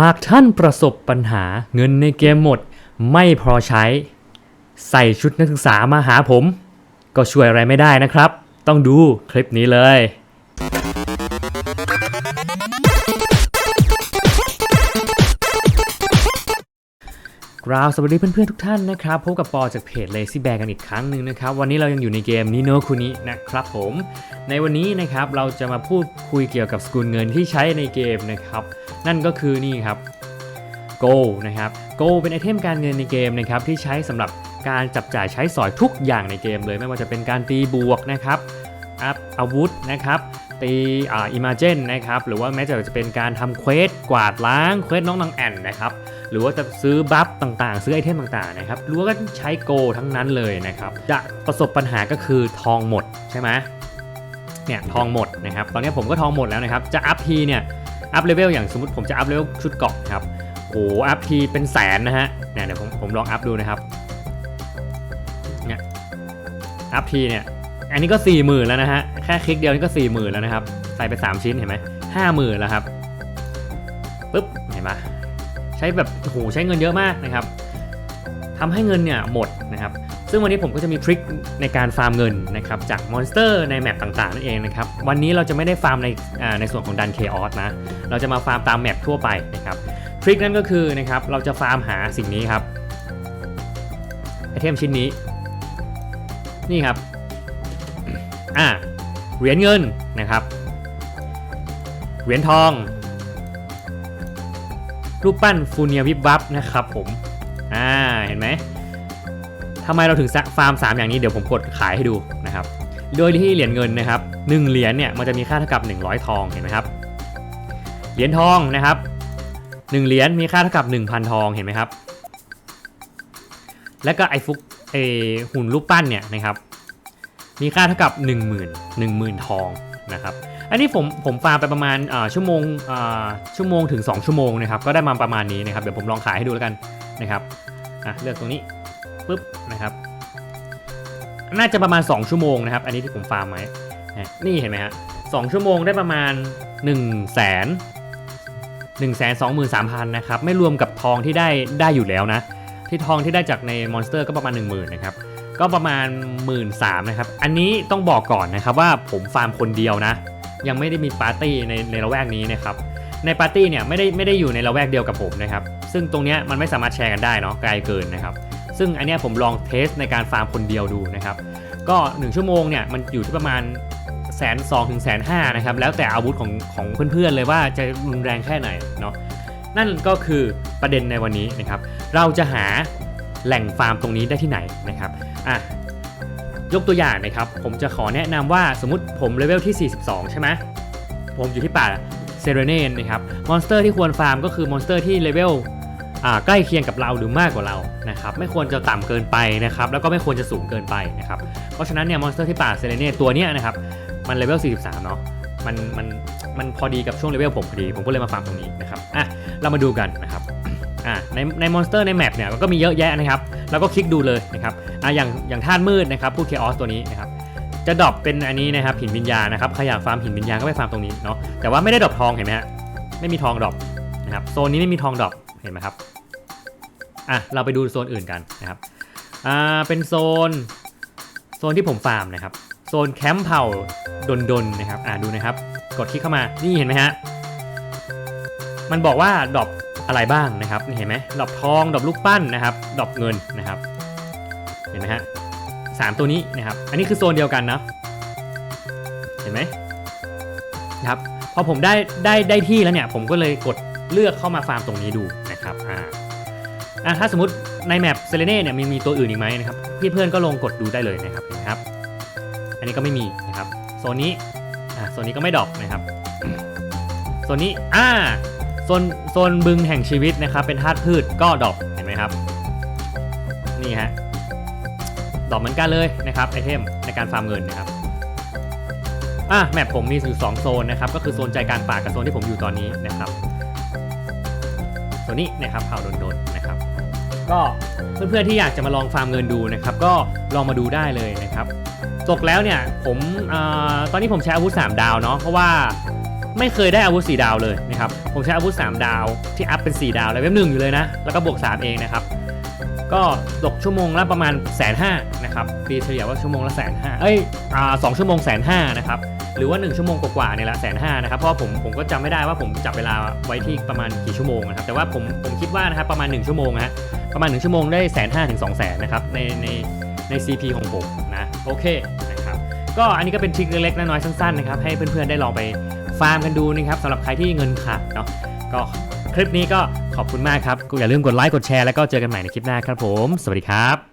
หากท่านประสบปัญหาเงินในเกมหมด ไม่พอใช้ ใส่ชุดนักศึกษามาหาผม ก็ช่วยอะไรไม่ได้นะครับ ต้องดูคลิปนี้เลย กราวสวัสดีเพื่อนๆทุกท่านนะครับ พบกับปอจากเพจ Lazy Bear กันอีกครั้งหนึ่งนะครับ วันนี้เรายังอยู่ในเกมนิโนคุนินะครับผม ในวันนี้นะครับเราจะมาพูดคุยเกี่ยวกับสกุลเงินที่ใช้ในเกมนะครับ นั่นก็คือนี่ครับ Go นะครับ Go เป็นไอเทมการเงินในเกมนะครับที่ใช้สำหรับการจับจ่ายใช้สอยทุกอย่างในเกมเลยไม่ว่าจะเป็นการตีบวกนะครับอัพอาวุธนะครับตีอ่าอิมาเจนนะครับหรือว่าแม้แต่จะเป็นการทำเควสกวาดล้างเควสน้องนางแอนนะครับหรือว่าจะซื้อบัฟต่างๆ ซื้อไอเทมต่างๆนะครับรู้ว่าก็ใช้โกทั้งนั้นเลยนะครับจะประสบปัญหาก็คือทองหมดใช่ไหมเนี่ยทองหมดนะครับตอนนี้ผมก็ทองหมดแล้วนะครับจะอัพทีเนี่ย อัพเลเวลอย่างสมมติผมจะอัพเลเวลชุดเกาะครับโอ้อัพทีเป็นแสนนะฮะเนี่ยเดี๋ยวผมผมลองอัพดูนะครับเนี่ยอัพทีเนี่ยอันนี้ก็4ี่หมื่นแล้วนะฮะแค่คลิกเดียวนี่ก็4ี่หมื่นแล้วนะครับใส่ไป 3 ชิ้นเห็นไหมห้าหมื่นแล้วครับปึ๊บเห็นไหมใช้แบบโอ้โหใช้เงินเยอะมากนะครับทำให้เงินเนี่ยหมดนะครับ ซึ่งวันนี้ผมก็จะมีทริคในการฟาร์มเงินนะครับจากมอนสเตอร์ในแมปต่างๆนั่นเองนะครับวันนี้เราจะไม่ได้ฟาร์มในในส่วนของดันเคออสนะเราจะมาฟาร์มตามแมปทั่วไปนะครับทริคนั้นก็คือนะครับเราจะฟาร์มหาสิ่งนี้ครับไอเทมชิ้นนี้ นี่ครับอ่าเหรียญเงินนะครับเหรียญทอง รูปปั้นฟูเนียวิบวับนะครับผมอ่าเห็นไหม ทำไมเราถึงฟาร์ม 3 อย่างนี้เดี๋ยวผมกดขายให้ดูนะครับโดยที่เหรียญเงินนะครับ1เหรียญเนี่ยมันจะมีค่าเท่ากับ 100 ทองเห็นไหมครับเหรียญทองนะครับ1เหรียญมีค่าเท่ากับ 1,000 ทองเห็นไหมครับ แล้วก็ไอฟุกไอหุ่นรูปปั้นเนี่ยนะครับมีค่าเท่ากับ 1 0,000 10,000 ทองนะครับอันนี้ผมผมฟาร์มไปประมาณชั่วโมงชั่วโมงถึง 2 ชั่วโมงนะครับก็ได้มาประมาณนี้นะครับเดี๋ยวผมลองขายให้ดูแล้วกันนะครับอะเลือกตรงนี้ ปุ๊บนะครับ น่าจะประมาณ 2 ชั่วโมงนะครับ อันนี้ที่ผมฟาร์มไว้นี่เห็นไหมฮะสองชั่วโมงได้ประมาณ1นึ่งแสนหนึ่งแสนสองหมื่นสามพันนะครับ ไม่รวมกับทองที่ได้ได้อยู่แล้วนะ ที่ทองที่ได้จากในมอนสเตอร์ก็ประมาณ 1 0,000นะครับ ก็ประมาณ 1 3ื่นนะครับ อันนี้ต้องบอกก่อนนะครับว่าผมฟาร์มคนเดียวนะ ยังไม่ได้มีปาร์ตี้ในในละแวกนี้นะครับ ในปาร์ตี้เนี่ยไม่ได้ไม่ได้อยู่ในละแวกเดียวกับผมนะครับ ซึ่งตรงเนี้ยมันไม่สามารถแชร์กันได้เนาะไกลเกินนะครับ ซึ่งอันนี้ผมลองเทสในการฟาร์มคนเดียวดูนะครับก็ 1 ชั่วโมงเนี่ยมันอยู่ที่ประมาณแสนสองถึงแสนห้านะครับแล้วแต่อาวุธของของเพื่อนๆเลยว่าจะรุนแรงแค่ไหนเนาะนั่นก็คือประเด็นในวันนี้นะครับ เราจะหาแหล่งฟาร์มตรงนี้ได้ที่ไหนนะครับอะยกตัวอย่างนะครับ ผมจะขอแนะนำว่าสมมติผมเลเวลที่ 42 ใช่ไหมผมอยู่ที่ป่าเซเรเนนนะครับมอนสเตอร์ที่ควรฟาร์มก็คือมอนสเตอร์ที่เลเวล ใกล้เคียงกับเราหรือมากกว่าเรานะครับไม่ควรจะต่ำเกินไปนะครับแล้วก็ไม่ควรจะสูงเกินไปนะครับเพราะฉะนั้นเนี่ยมอนสเตอร์ที่ป่าเซเรเนนตัวเนี้ยนะครับมันเลเวล 43 เนาะมันมันมันพอดีกับช่วงเลเวลผมพอดี ผมก็เลยมาฟาร์มตรงนี้นะครับอะเรามาดูกันนะครับอะในในมอนสเตอร์ในแมปเนี่ยก็มีเยอะแยะนะครับแล้วก็คลิกดูเลยนะครับอะอย่างอย่างท่านมืดนะครับผู้เคออสตัวนี้นะครับจะดรอปเป็นอันนี้นะครับหินวิญญาณนะครับใครอยากฟาร์มหินวิญญาณก็ไปฟาร์มตรงนี้เนาะแต่ว่าไม่ได้ดรอปทองเห็นไหมฮะไม่มีทองดรอปนะครับโซนนี้ไม่มีทองดรอปเห็นไหมครับ อะเราไปดูโซนอื่นกันนะครับอ่าเป็นโซนโซนที่ผมฟาร์มนะครับโซนแคมป์เผ่าดนดนๆนะครับอ่าดูนะครับ กดคลิกเข้ามานี่เห็นไหมฮะมันบอกว่าดรอปอะไรบ้างนะครับนี่เห็นไหมดรอปทองดรอปลูกปั้นนะครับดรอปเงินนะครับ เห็นไหมฮะสามตัวนี้นะครับ อันนี้คือโซนเดียวกันนะเห็นไหมนะครับพอผมได้ได้ได้ที่แล้วเนี่ยผมก็เลยกดเลือกเข้ามาฟาร์มตรงนี้ดูนะครับอ่า อะถ้าสมมติในแมปเซเลเน่เนี่ยมีมีตัวอื่นอีกไหมนะครับพี่เพื่อนก็ลงกดดูได้เลยนะครับเห็นไหมครับ อันนี้ก็ไม่มีนะครับโซนนี้อ่าโซนนี้ก็ไม่ดอกนะครับโซนนี้อ่าโซนโซนบึงแห่งชีวิตนะครับเป็นธาตุพืชก็ดอกเห็นไหมครับนี่ฮะดอกเหมือนกันเลยนะครับไอเทมในการฟาร์มเงินนะครับอะแมปผมมีอยู่สองโซนนะครับก็คือโซนใจกลางป่ากับโซนที่ผมอยู่ตอนนี้นะครับตัวนี้นะครับเผ่าโดนๆนะครับ ก็เพื่อนๆที่อยากจะมาลองฟาร์มเงินดูนะครับ ก็ลองมาดูได้เลยนะครับตกแล้วเนี่ยผมอตอนนี้ผมใช้อาวุธ 3 ดาวเนาะเพราะว่าไม่เคยได้อาวุธ 4 ดาวเลยนะครับผมใช้อาวุธ 3 ดาวที่อัพเป็น 4 ดาวเลยเว็บหนึ่งอยู่เลยนะ แล้วก็บวก 3 เองนะครับ ก็ตกชั่วโมงละประมาณแสนห้านะครับตีเฉลี่ยว่าชั่วโมงละแสนห้าเอ้ยอสองชั่วโมงแสนห้านะครับหรือว่า 1 ชั่วโมงกว่าๆเนี่ยละแสนห้านะครับเพราะผมผมก็จำไม่ได้ว่าผมจับเวลาไว้ที่ประมาณกี่ชั่วโมงนะครับแต่ว่าผมผมคิดว่านะครับประมาณ 1 ชั่วโมงฮะ ประมาณ 1 ชั่วโมงได้แสนห้าถึงสองแสนนะครับในในใน CP ของผมนะโอเคนะครับก็อันนี้ก็เป็นทริคเล็กๆน้อยๆสั้นๆนะครับให้เพื่อนๆได้ลองไปฟาร์มกันดูนะครับสำหรับใครที่เงินขาดเนาะก็คลิปนี้ก็ขอบคุณมากครับอย่าลืมกดไลค์กดแชร์แล้วก็เจอกันใหม่ในคลิปหน้าครับผม สวัสดีครับ